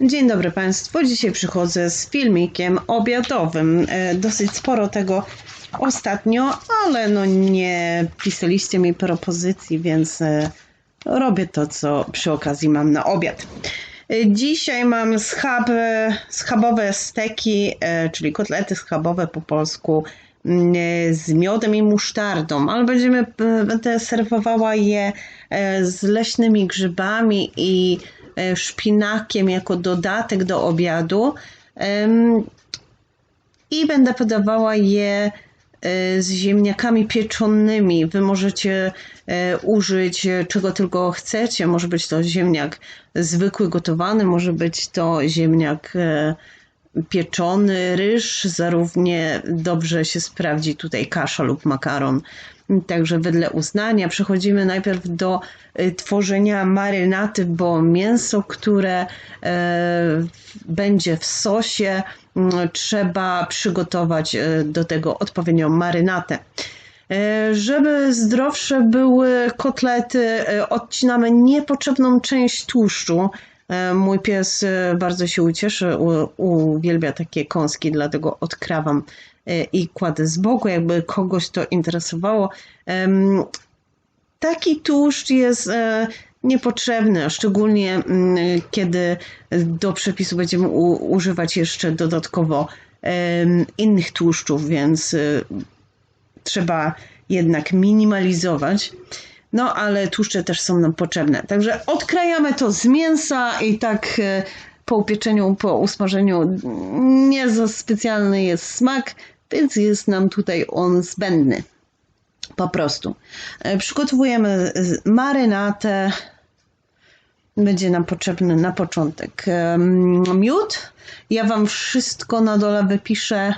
Dzień dobry Państwu. Dzisiaj przychodzę z filmikiem obiadowym. E, Dosyć sporo tego ostatnio, ale no nie pisaliście mi propozycji, więc e, robię to, co przy okazji mam na obiad. E, Dzisiaj mam schab, schabowe steki, czyli kotlety schabowe po polsku mm, z miodem i musztardą, ale będziemy, będę serwowała je z leśnymi grzybami i szpinakiem jako dodatek do obiadu. I będę podawała je e, z ziemniakami pieczonymi. Wy możecie e, użyć e, czego tylko chcecie. Może być to ziemniak zwykły, gotowany, może być to ziemniak e, pieczony, ryż. Zarównie dobrze się sprawdzi tutaj kasza lub makaron. Także wedle uznania przechodzimy najpierw do e, tworzenia marynaty, bo mięso, które e, będzie w sosie, m, trzeba przygotować e, do tego odpowiednią marynatę. Żeby zdrowsze były kotlety, odcinamy niepotrzebną część tłuszczu. Mój pies bardzo się ucieszy, uwielbia takie kąski, dlatego odkrawam i kładę z boku, jakby kogoś to interesowało. Taki tłuszcz jest e, niepotrzebny, szczególnie mm, kiedy do przepisu będziemy używać jeszcze dodatkowo innych tłuszczów, więc e, trzeba jednak minimalizować. No, ale tłuszcze też są nam potrzebne. Także odkrajamy to z mięsa i tak e, po upieczeniu, po usmażeniu nie za specjalny jest smak, więc jest nam tutaj on zbędny. Po prostu. E, Przygotowujemy marynatę. Będzie nam potrzebny na początek miód. Ja Wam wszystko na dole wypiszę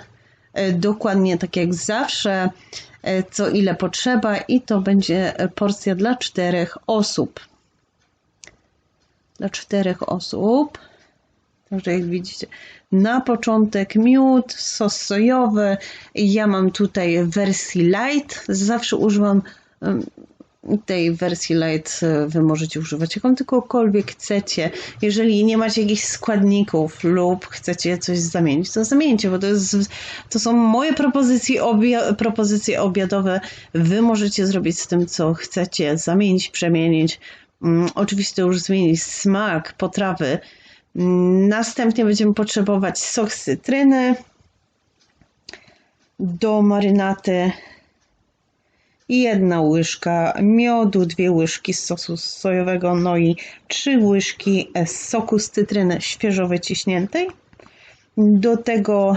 e, dokładnie tak jak zawsze, e, co ile potrzeba i to będzie porcja dla czterech osób. Dla czterech osób. Także jak widzicie, na początek miód, sos sojowy. Ja mam tutaj w wersji light. Zawsze używam tej wersji light. e, Wy możecie używać jaką tylkokolwiek chcecie. Jeżeli nie macie jakichś składników lub chcecie coś zamienić, to zamieńcie, bo to, jest, to są moje propozycje, obia, propozycje obiadowe. Wy możecie zrobić z tym, co chcecie, zamienić, przemienić. Mm, Oczywiście już zmienić smak potrawy. Następnie będziemy potrzebować sok z cytryny do marynaty i jedna łyżka miodu, dwie łyżki sosu sojowego, no i trzy łyżki soku z cytryny świeżo wyciśniętej. Do tego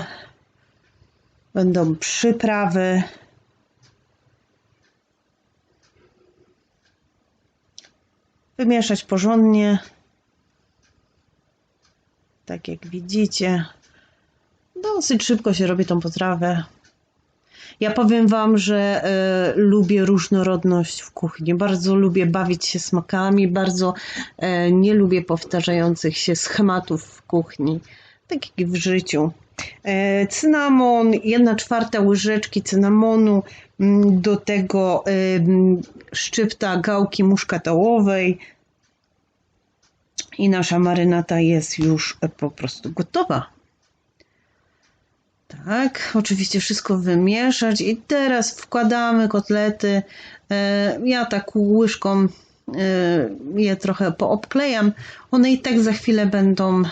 będą przyprawy. Wymieszać porządnie. Tak jak widzicie, dosyć szybko się robi tą potrawę. Ja powiem Wam, że e, lubię różnorodność w kuchni. Bardzo lubię bawić się smakami, bardzo e, nie lubię powtarzających się schematów w kuchni, tak jak w życiu. E, cynamon, jedna czwarta łyżeczki cynamonu, mm, do tego e, szczypta gałki muszkatałowej i nasza marynata jest już po prostu gotowa. Tak, oczywiście wszystko wymieszać i teraz wkładamy kotlety. E, Ja tak łyżką e, je trochę poobklejam. One i tak za chwilę będą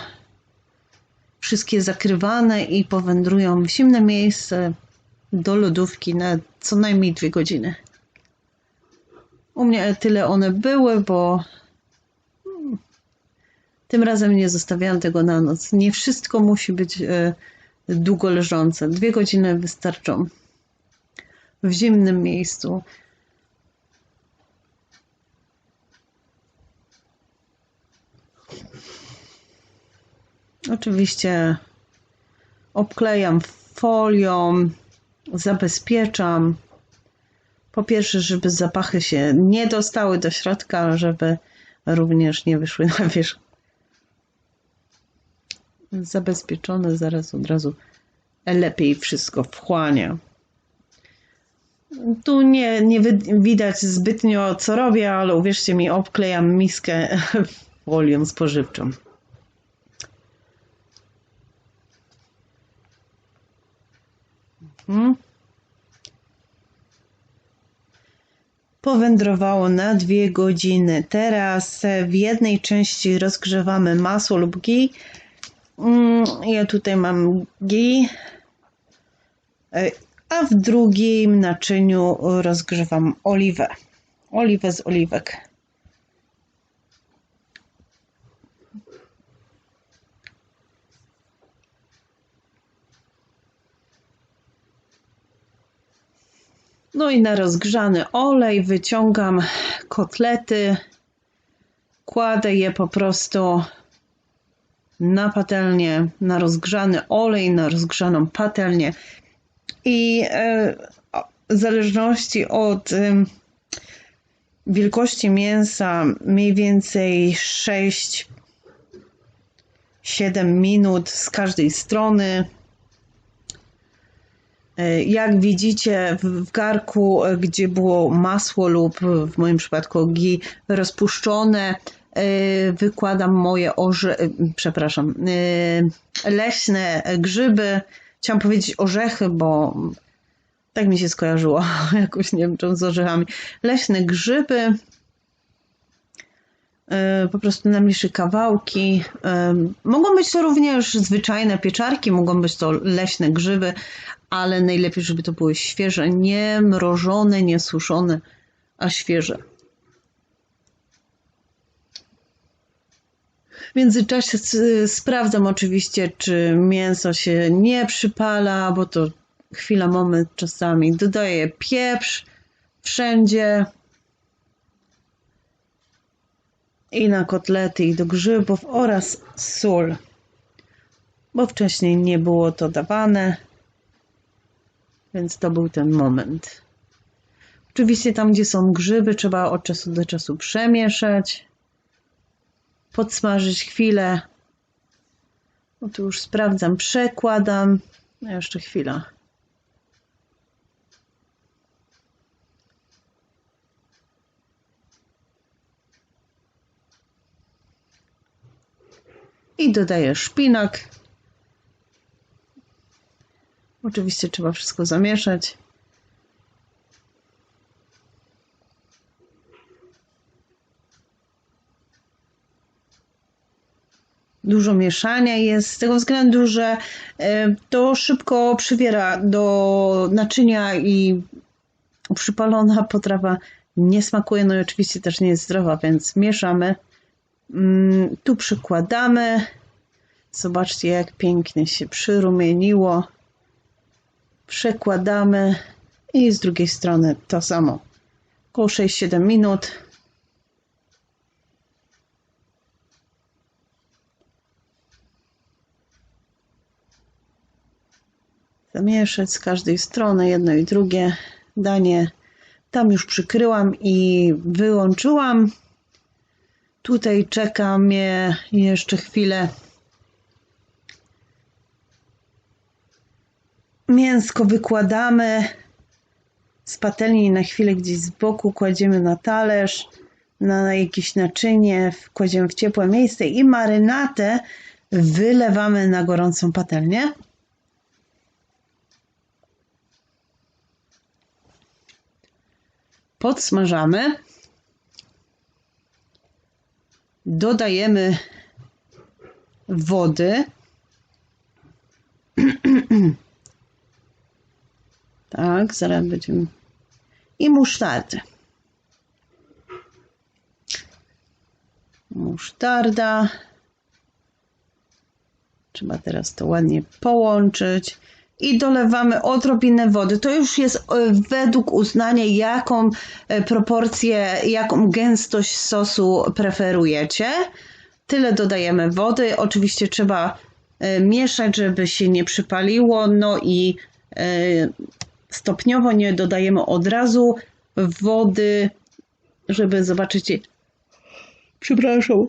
wszystkie zakrywane i powędrują w zimne miejsce do lodówki na co najmniej dwie godziny. U mnie tyle one były, bo tym razem nie zostawiałam tego na noc. Nie wszystko musi być e, długo leżące. Dwie godziny wystarczą w zimnym miejscu. Oczywiście obklejam folią, zabezpieczam. Po pierwsze, żeby zapachy się nie dostały do środka, żeby również nie wyszły na wierzch zabezpieczone, zaraz od razu lepiej wszystko wchłania. Tu nie, nie widać zbytnio co robię, ale uwierzcie mi, obklejam miskę folią spożywczą. Mhm. powędrowało na dwie godziny. Teraz w jednej części rozgrzewamy masło lub gij, Mm, Ja tutaj mam ghee, e, a w drugim naczyniu rozgrzewam oliwę. Oliwę z oliwek. No i na rozgrzany olej wyciągam kotlety, kładę je po prostu na patelnię, na rozgrzany olej, na rozgrzaną patelnię i e, w zależności od wielkości mięsa mniej więcej 6 7 minut z każdej strony. E, Jak widzicie w garku, e, gdzie było masło lub w moim przypadku ghee rozpuszczone, wykładam moje orze... e, przepraszam, e, leśne grzyby. Chciałam powiedzieć orzechy, bo tak mi się skojarzyło, jakoś nie wiem z orzechami. Leśne grzyby, e, po prostu na mniejsze kawałki. E, Mogą być to również zwyczajne pieczarki, mogą być to leśne grzyby, ale najlepiej, żeby to były świeże, nie mrożone, nie suszone, a świeże. W międzyczasie sprawdzam oczywiście, czy mięso się nie przypala, bo to chwila, moment czasami. Dodaję pieprz wszędzie i na kotlety, i do grzybów oraz sól, bo wcześniej nie było to dawane, więc to był ten moment. Oczywiście tam, gdzie są grzyby, trzeba od czasu do czasu przemieszać, podsmażyć chwilę. No tu już sprawdzam, przekładam. No jeszcze chwila. I dodaję szpinak. Oczywiście trzeba wszystko zamieszać. Dużo mieszania jest z tego względu, że e, to szybko przywiera do naczynia i przypalona potrawa nie smakuje, no i oczywiście też nie jest zdrowa, więc mieszamy. Mm, Tu przykładamy. Zobaczcie, jak pięknie się przyrumieniło. Przekładamy i z drugiej strony to samo. Około 6-7 minut. Zamieszać z każdej strony jedno i drugie danie. Tam już przykryłam i wyłączyłam. Tutaj czeka mnie jeszcze chwilę. Mięsko wykładamy z patelni na chwilę gdzieś z boku, kładziemy na talerz, na jakieś naczynie, kładziemy w ciepłe miejsce i marynatę wylewamy na gorącą patelnię. Podsmażamy. Dodajemy wody. Tak, zaraz będziemy. I musztardę. Musztarda. Trzeba teraz to ładnie połączyć. I dolewamy odrobinę wody. To już jest e, według uznania, jaką e, proporcję, jaką gęstość sosu preferujecie. Tyle dodajemy wody. Oczywiście trzeba e, mieszać, żeby się nie przypaliło. No i stopniowo nie dodajemy od razu wody, żeby zobaczyć. Przepraszam.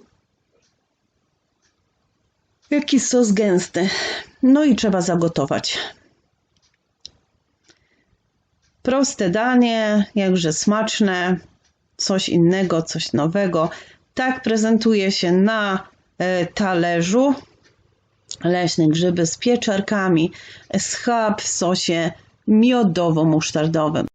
Jaki sos gęsty. No i trzeba zagotować. Proste danie, jakże smaczne, coś innego, coś nowego. Tak prezentuje się na e, talerzu leśne grzyby z pieczarkami, schab w sosie miodowo-musztardowym.